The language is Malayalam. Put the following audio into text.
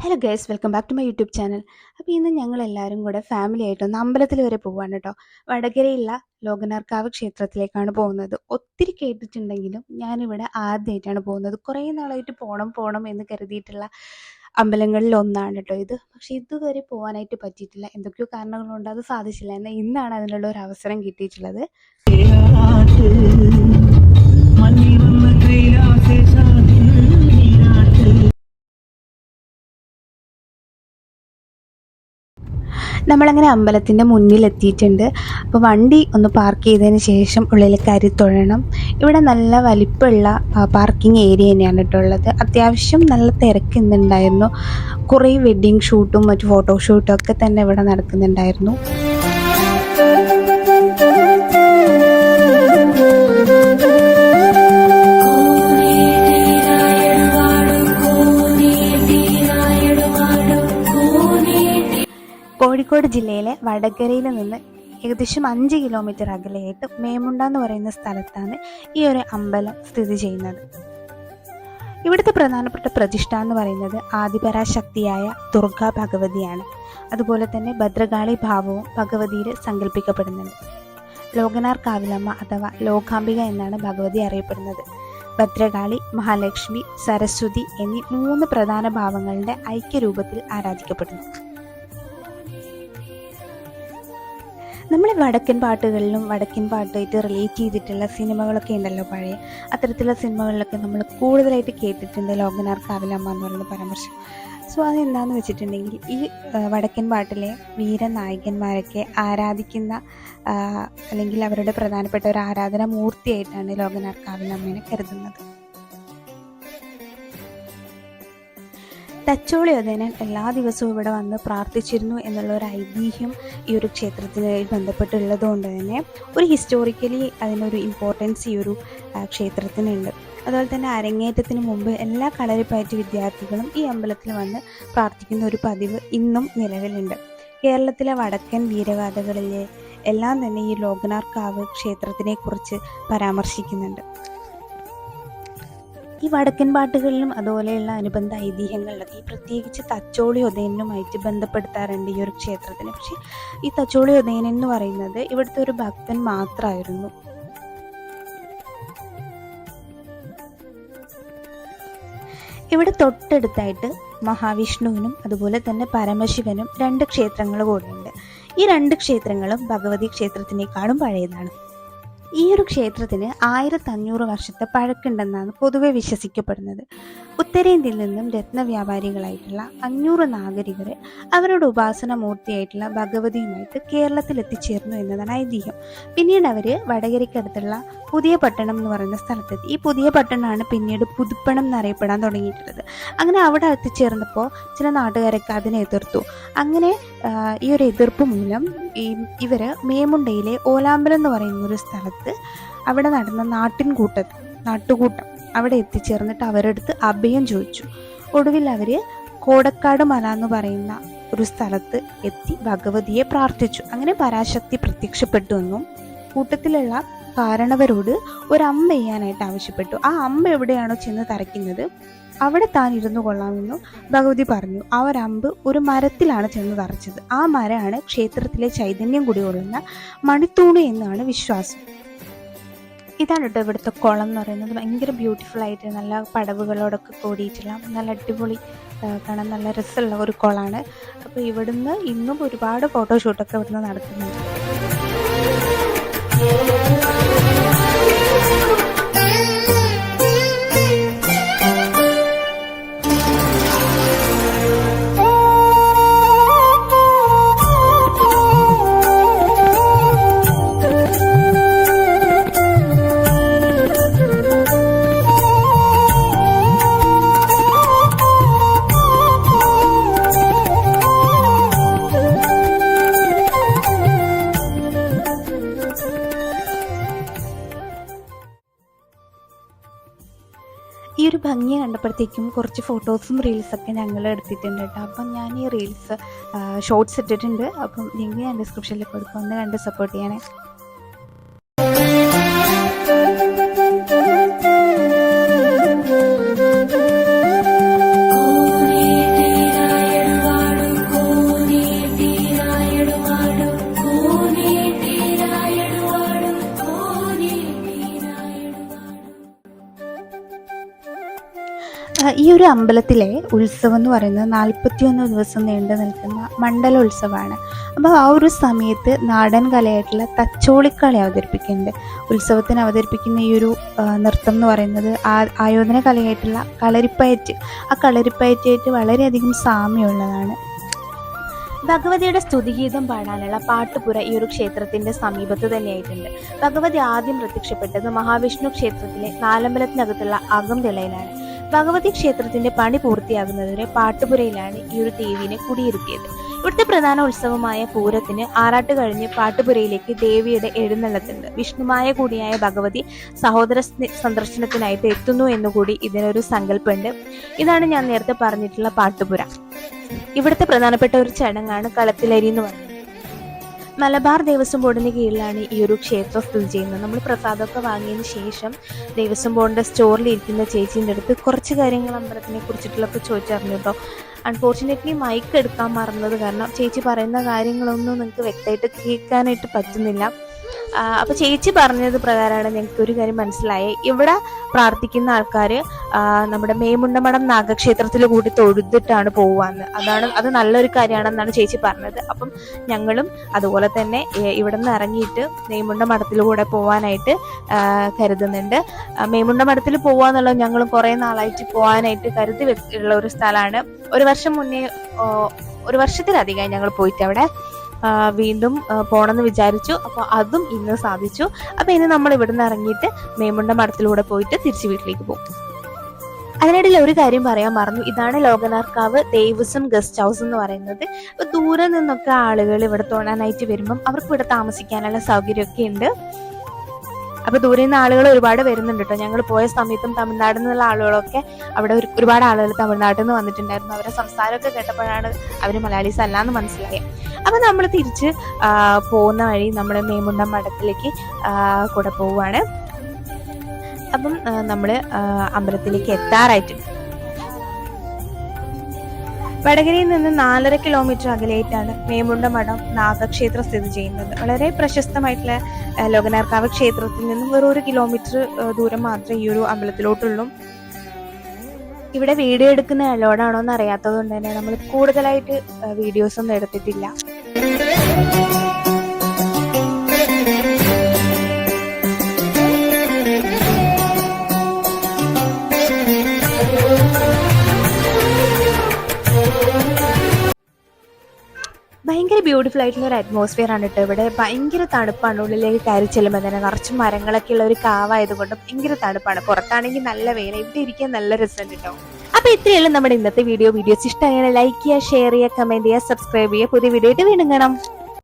Hello guys welcome back to my YouTube channel അപ്പോൾ ഇന്ന് ഞങ്ങൾ എല്ലാവരും കൂടെ ഫാമിലി ആയിട്ടൊന്ന് അമ്പലത്തിൽ വരെ പോവാണ് കേട്ടോ. വടകരയുള്ള ലോകനാർക്കാവ് ക്ഷേത്രത്തിലേക്കാണ് പോകുന്നത്. ഒത്തിരി കേട്ടിട്ടുണ്ടെങ്കിലും ഞാനിവിടെ ആദ്യമായിട്ടാണ് പോകുന്നത്. കുറേ നാളായിട്ട് പോകണം പോകണം എന്ന് കരുതിയിട്ടുള്ള അമ്പലങ്ങളിൽ ഒന്നാണ് കേട്ടോ ഇത്. പക്ഷെ ഇതുവരെ പോകാനായിട്ട് പറ്റിയിട്ടില്ല. എന്തൊക്കെയോ കാരണങ്ങളുണ്ട് അത് സാധിച്ചില്ല. എന്നാൽ ഇന്നാണ് അതിനുള്ള ഒരു അവസരം കിട്ടിയിട്ടുള്ളത്. നമ്മളങ്ങനെ അമ്പലത്തിന്റെ മുന്നിലെത്തിയിട്ടുണ്ട്. അപ്പോൾ വണ്ടി ഒന്ന് പാർക്ക് ചെയ്തതിന് ശേഷം ഉള്ളിൽ കരി തൊഴണം. ഇവിടെ നല്ല വലിപ്പമുള്ള പാർക്കിംഗ് ഏരിയ തന്നെയാണ് കേട്ടോ ഉള്ളത്. അത്യാവശ്യം നല്ല തിരക്ക് ഇന്നുണ്ടായിരുന്നു. കുറേ വെഡ്ഡിങ് ഷൂട്ടും മറ്റു ഫോട്ടോഷൂട്ടും ഒക്കെ തന്നെ ഇവിടെ നടക്കുന്നുണ്ടായിരുന്നു. കോഴിക്കോട് ജില്ലയിലെ വടകരയിൽ നിന്ന് ഏകദേശം അഞ്ച് കിലോമീറ്റർ അകലെയായിട്ട് മേമുണ്ട എന്ന് പറയുന്ന സ്ഥലത്താണ് ഈ ഒരു അമ്പലം സ്ഥിതി ചെയ്യുന്നത്. ഇവിടുത്തെ പ്രധാനപ്പെട്ട പ്രതിഷ്ഠ എന്ന് പറയുന്നത് ആദിപരാശക്തിയായ ദുർഗാ ഭഗവതിയാണ്. അതുപോലെ തന്നെ ഭദ്രകാളി ഭാവവും ഭഗവതിയിൽ സങ്കല്പിക്കപ്പെടുന്നുണ്ട്. ലോകനാർ കാവിലമ്മ അഥവാ ലോകാംബിക എന്നാണ് ഭഗവതി അറിയപ്പെടുന്നത്. ഭദ്രകാളി മഹാലക്ഷ്മി സരസ്വതി എന്നീ മൂന്ന് പ്രധാന ഭാവങ്ങളുടെ ഐക്യരൂപത്തിൽ ആരാധിക്കപ്പെടുന്നു. നമ്മൾ വടക്കൻ പാട്ടുകളിലും വടക്കൻ പാട്ടുമായിട്ട് റിലേറ്റ് ചെയ്തിട്ടുള്ള സിനിമകളൊക്കെ ഉണ്ടല്ലോ പഴയ. അത്തരത്തിലുള്ള സിനിമകളിലൊക്കെ നമ്മൾ കൂടുതലായിട്ട് കേട്ടിട്ടുണ്ട് ലോകനാർ കാവിലമ്മ എന്ന് പറയുന്ന പരാമർശം. സോ അതെന്താണെന്ന് വെച്ചിട്ടുണ്ടെങ്കിൽ ഈ വടക്കൻ പാട്ടിലെ വീരനായകന്മാരൊക്കെ ആരാധിക്കുന്ന അല്ലെങ്കിൽ അവരുടെ പ്രധാനപ്പെട്ട ഒരു ആരാധന മൂർത്തിയായിട്ടാണ് ലോകനാർ കാവിലമ്മേനെ കരുതുന്നത്. തച്ചോളി ഉദയനൻ എല്ലാ ദിവസവും ഇവിടെ വന്ന് പ്രാർത്ഥിച്ചിരുന്നു എന്നുള്ള ഒരു ഐതിഹ്യം ഈ ഒരു ക്ഷേത്രത്തിനായി ബന്ധപ്പെട്ടുള്ളത് കൊണ്ട് തന്നെ ഒരു ഹിസ്റ്റോറിക്കലി അതിനൊരു ഇമ്പോർട്ടൻസ് ഈ ഒരു ക്ഷേത്രത്തിനുണ്ട്. അതുപോലെ തന്നെ അരങ്ങേറ്റത്തിന് മുമ്പ് എല്ലാ കളരിപ്പയറ്റ് വിദ്യാർത്ഥികളും ഈ അമ്പലത്തിൽ വന്ന് പ്രാർത്ഥിക്കുന്ന ഒരു പതിവ് ഇന്നും നിലവിലുണ്ട്. കേരളത്തിലെ വടക്കൻ വീരഗാഥകളിലെ എല്ലാം തന്നെ ഈ ലോകനാർക്കാവ് ക്ഷേത്രത്തിനെ കുറിച്ച് പരാമർശിക്കുന്നുണ്ട്. ഈ വടക്കൻ പാട്ടുകളിലും അതുപോലെയുള്ള അനുബന്ധ ഐതിഹ്യങ്ങളിലൊക്കെ ഈ പ്രത്യേകിച്ച് തച്ചോളി ഉദയനുമായിട്ട് ബന്ധപ്പെടുത്താറുണ്ട് ഈ ഒരു ക്ഷേത്രത്തിന്. പക്ഷേ ഈ തച്ചോളി ഉദയനൻ എന്ന് പറയുന്നത് ഇവിടുത്തെ ഒരു ഭക്തൻ മാത്രമായിരുന്നു. ഇവിടെ തൊട്ടടുത്തായിട്ട് മഹാവിഷ്ണുവിനും അതുപോലെ തന്നെ പരമശിവനും രണ്ട് ക്ഷേത്രങ്ങൾ കൂടെയുണ്ട്. ഈ രണ്ട് ക്ഷേത്രങ്ങളും ഭഗവതി ക്ഷേത്രത്തിനേക്കാളും പഴയതാണ്. ഈ ഒരു ക്ഷേത്രത്തിന് ആയിരത്തഞ്ഞൂറ് വർഷത്തെ പഴക്കുണ്ടെന്നാണ് പൊതുവെ വിശ്വസിക്കപ്പെടുന്നത്. ഉത്തരേന്ത്യയിൽ നിന്നും രത്ന വ്യാപാരികളായിട്ടുള്ള അഞ്ഞൂറ് നാഗരികർ അവരുടെ ഉപാസന മൂർത്തിയായിട്ടുള്ള ഭഗവതിയുമായിട്ട് കേരളത്തിൽ എത്തിച്ചേർന്നു എന്നതാണ് ഐതിഹ്യം. പിന്നീട് അവർ വടകരയ്ക്കടുത്തുള്ള പുതിയ പട്ടണം എന്ന് പറയുന്ന സ്ഥലത്തെത്തി ഈ പുതിയ പട്ടണമാണ് പിന്നീട് പുതുപ്പണം എന്നറിയപ്പെടാൻ തുടങ്ങിയിട്ടുള്ളത്. അങ്ങനെ അവിടെ എത്തിച്ചേർന്നപ്പോൾ ചില നാട്ടുകാരൊക്കെ അതിനെ എതിർത്തു. അങ്ങനെ ഈ ഒരു എതിർപ്പ് മൂലം ഈ ഇവർ മേമുണ്ടയിലെ ഓലാമ്പലം എന്ന് പറയുന്ന ഒരു സ്ഥലത്ത് അവിടെ നടന്ന നാട്ടിൻ കൂട്ടം നാട്ടുകൂട്ടം അവിടെ എത്തിച്ചേർന്നിട്ട് അവരടുത്ത് അഭയം ചോദിച്ചു. ഒടുവിൽ അവർ കോടക്കാട് മല എന്ന് പറയുന്ന ഒരു സ്ഥലത്ത് എത്തി ഭഗവതിയെ പ്രാർത്ഥിച്ചു. അങ്ങനെ പരാശക്തി പ്രത്യക്ഷപ്പെട്ടു എന്നും കൂട്ടത്തിലുള്ള കാരണവരോട് ഒരു ചെയ്യാനായിട്ട് ആവശ്യപ്പെട്ടു. ആ അമ്മ എവിടെയാണോ ചെന്ന് തറയ്ക്കുന്നത്? അവിടെ താൻ ഇരുന്നു കൊള്ളാമെന്നു ഭഗവതി പറഞ്ഞു. ആ ഒരു അമ്പ് ഒരു മരത്തിലാണ് ചെന്ന് തറച്ചത്. ആ മരമാണ് ക്ഷേത്രത്തിലെ ചൈതന്യം കുടികൊള്ളുന്ന മണിത്തൂണ് എന്നാണ് വിശ്വാസം. ഇതാണ് കേട്ടോ ഇവിടുത്തെ കുളം എന്ന് പറയുന്നത്. ഭയങ്കര ബ്യൂട്ടിഫുൾ ആയിട്ട് നല്ല പടവുകളോടൊക്കെ കൂടിയിട്ടുള്ള നല്ല അടിപൊളി കാണാൻ നല്ല രസമുള്ള ഒരു കുളമാണ് അപ്പോൾ ഇവിടുന്ന് ഇന്നും ഒരുപാട് ഫോട്ടോഷൂട്ടൊക്കെ ഇവിടുന്ന് നടത്തുന്നുണ്ട്. ഈ ഒരു ഭംഗി കണ്ടപ്പോഴത്തേക്കും കുറച്ച് ഫോട്ടോസും റീൽസൊക്കെ ഞങ്ങൾ എടുത്തിട്ടുണ്ട് കേട്ടോ. അപ്പം ഞാൻ ഈ റീൽസ് ഷോർട്സ് ഇട്ടിട്ടുണ്ട്. അപ്പം ലിങ്ക് ഞാൻ ഡിസ്ക്രിപ്ഷനിൽ കൊടുക്കും ഒന്ന് കണ്ട് സപ്പോർട്ട് ചെയ്യണേ. ഒരു അമ്പലത്തിലെ ഉത്സവം എന്ന് പറയുന്നത് നാൽപ്പത്തിയൊന്ന് ദിവസം നീണ്ടു നിൽക്കുന്ന മണ്ഡല ഉത്സവമാണ്. അപ്പോൾ ആ ഒരു സമയത്ത് നാടൻ കലയായിട്ടുള്ള തച്ചോളിക്കളി അവതരിപ്പിക്കുന്നുണ്ട്. ഉത്സവത്തിന് അവതരിപ്പിക്കുന്ന ഈ ഒരു നൃത്തം എന്ന് പറയുന്നത് ആയോധന കലയായിട്ടുള്ള കളരിപ്പയറ്റ്. ആ കളരിപ്പയറ്റായിട്ട് വളരെയധികം സാമ്യമുള്ളതാണ്. ഭഗവതിയുടെ സ്തുതിഗീതം പാടാനുള്ള പാട്ടുപുര ഈ ഒരു ക്ഷേത്രത്തിന്റെ സമീപത്ത് തന്നെയായിട്ടുണ്ട്. ഭഗവതി ആദ്യം പ്രത്യക്ഷപ്പെട്ടത് മഹാവിഷ്ണു ക്ഷേത്രത്തിലെ നാലമ്പലത്തിനകത്തുള്ള അകംതിളയിലാണ്. ഭഗവതി ക്ഷേത്രത്തിന്റെ പണി പൂർത്തിയാകുന്നതുവരെ പാട്ടുപുരയിലാണ് ഈ ഒരു ദേവീനെ കുടിയിരുത്തിയത്. ഇവിടുത്തെ പ്രധാന ഉത്സവമായ പൂരത്തിന് ആറാട്ട് കഴിഞ്ഞ് പാട്ടുപുരയിലേക്ക് ദേവിയുടെ എഴുന്നള്ളത്തുണ്ട്. വിഷ്ണുമായ കൂടിയായ ഭഗവതി സഹോദര സന്ദർശനത്തിനായിട്ട് എത്തുന്നു എന്നുകൂടി ഇതിനൊരു സങ്കല്പമുണ്ട്. ഇതാണ് ഞാൻ നേരത്തെ പറഞ്ഞിട്ടുള്ള പാട്ടുപുര. ഇവിടുത്തെ പ്രധാനപ്പെട്ട ഒരു ചടങ്ങാണ് കളത്തിലരി എന്ന് പറയുന്നത്. മലബാർ ദേവസ്വം ബോർഡിന് കീഴിലാണ് ഈ ഒരു ക്ഷേത്രം സ്ഥിതി ചെയ്യുന്നത്. നമ്മൾ പ്രസാദമൊക്കെ വാങ്ങിയതിന് ശേഷം ദേവസ്വം ബോർഡിന്റെ സ്റ്റോറിൽ ഇരിക്കുന്ന ചേച്ചീന്റെ അടുത്ത് കുറച്ച് കാര്യങ്ങൾ അമ്പലത്തിനെ കുറിച്ചിട്ടുള്ളപ്പോൾ ചോദിച്ചറിഞ്ഞു കേട്ടോ അൺഫോർച്ചുനേറ്റ്ലി മൈക്ക് എടുക്കാൻ മറന്നത് കാരണം ചേച്ചി പറയുന്ന കാര്യങ്ങളൊന്നും നിങ്ങൾക്ക് വ്യക്തമായിട്ട് കേൾക്കാനായിട്ട് പറ്റുന്നില്ല. ആ, അപ്പൊ ചേച്ചി പറഞ്ഞത് പ്രകാരമാണ് ഞങ്ങൾക്ക് ഒരു കാര്യം മനസ്സിലായത് ഇവിടെ പ്രാർത്ഥിക്കുന്ന ആൾക്കാർ നമ്മുടെ മേമുണ്ടമഠം നാഗക്ഷേത്രത്തിൽ കൂടി തൊഴുതിട്ടാണ് പോവാന്ന്. അതാണ് അത് നല്ലൊരു കാര്യമാണെന്നാണ് ചേച്ചി പറഞ്ഞത്. അപ്പം ഞങ്ങളും അതുപോലെ തന്നെ ഇവിടെ നിന്ന് ഇറങ്ങിയിട്ട് മേമുണ്ട മഠത്തിലൂടെ പോവാനായിട്ട് കരുതുന്നുണ്ട്. മേമുണ്ട മഠത്തിൽ പോവാന്നുള്ളത് ഞങ്ങൾ കുറേ നാളായിട്ട് പോവാനായിട്ട് കരുതി വെച്ചിട്ടുള്ള ഒരു സ്ഥലമാണ്. ഒരു വർഷം മുന്നേ ഒരു വർഷത്തിലധികമായി ഞങ്ങൾ പോയിട്ട് അവിടെ വീണ്ടും പോണെന്ന് വിചാരിച്ചു. അപ്പോൾ അതും ഇന്ന് സാധിച്ചു. അപ്പോൾ ഇനി നമ്മൾ ഇവിടെ നിന്ന് ഇറങ്ങിയിട്ട് മേമുണ്ട മഠത്തിലൂടെ പോയിട്ട് തിരിച്ചു വീട്ടിലേക്ക് പോകും. അതിനിടയിൽ ഒരു കാര്യം പറയാൻ മറന്നു. ഇതാണ് ലോകനാർക്കാവ് ദേവസ്വം ഗസ്റ്റ് ഹൗസ് എന്ന് പറയുന്നത്. അപ്പൊ ദൂരെ നിന്നൊക്കെ ആളുകൾ ഇവിടെ തോന്നാനായിട്ട് വരുമ്പം അവർക്ക് ഇവിടെ താമസിക്കാനുള്ള സൗകര്യമൊക്കെ ഉണ്ട്. അപ്പൊ ദൂരെ നിന്ന് ആളുകൾ ഒരുപാട് വരുന്നുണ്ട് കേട്ടോ. ഞങ്ങൾ പോയ സമയത്തും തമിഴ്നാട് നിന്നുള്ള ആളുകളൊക്കെ അവിടെ ഒരു ഒരുപാട് ആളുകൾ തമിഴ്നാട്ടിൽ നിന്ന് വന്നിട്ടുണ്ടായിരുന്നു. അവരുടെ സംസാരമൊക്കെ കേട്ടപ്പോഴാണ് അവർ മലയാളീസ് അല്ലാന്ന് മനസ്സിലായത്. അപ്പൊ നമ്മൾ തിരിച്ച് പോകുന്ന വഴി നമ്മൾ മേമുണ്ട മഠത്തിലേക്ക് കൂടെ പോവുകയാണ് അപ്പം നമ്മൾ അമ്പലത്തിലേക്ക് എത്താറായിട്ടുണ്ട് വടകരയിൽ നിന്ന് നാലര കിലോമീറ്റർ അകലെയായിട്ടാണ് മേമുണ്ട മഠം നാഗക്ഷേത്രം സ്ഥിതി ചെയ്യുന്നത്. വളരെ പ്രശസ്തമായിട്ടുള്ള ലോകനാർക്കാവ് ക്ഷേത്രത്തിൽ നിന്നും വെറും ഒരു കിലോമീറ്റർ ദൂരം മാത്രമേ ഈ ഒരു അമ്പലത്തിലോട്ടുള്ളൂ. ഇവിടെ വീഡിയോ എടുക്കുന്ന അലോഡാണോ എന്ന് അറിയാത്തത് കൊണ്ട് തന്നെ നമ്മൾ കൂടുതലായിട്ട് വീഡിയോസ് ഒന്നും എടുത്തിട്ടില്ല. ബ്യൂട്ടിഫുൾ ആയിട്ടുള്ള ഒരു അറ്റ്മോസ്ഫിയർ ആണ് കേട്ടോ ഇവിടെ ഭയങ്കര തണുപ്പാണ്. ഉള്ളിലേക്ക് കയറി ചെല്ലുമ്പോൾ തന്നെ നിറച്ച് മരങ്ങളൊക്കെ ഉള്ള ഒരു കാവായതുകൊണ്ട് ഭയങ്കര തണുപ്പാണ്. പുറത്താണെങ്കിൽ നല്ല വേല ഇവിടെ ഇരിക്കാൻ നല്ല രസം കേട്ടോ അപ്പൊ ഇത്രയുള്ള നമ്മുടെ ഇന്നത്തെ വീഡിയോ വീഡിയോസ് ഇഷ്ടമായാലും ലൈക്ക് ചെയ്യുക ഷെയർ ചെയ്യുക കമന്റ് ചെയ്യുക സബ്സ്ക്രൈബ് ചെയ്യുക. പുതിയ വീഡിയോ ആയിട്ട് വീണ്ടും കാണാം.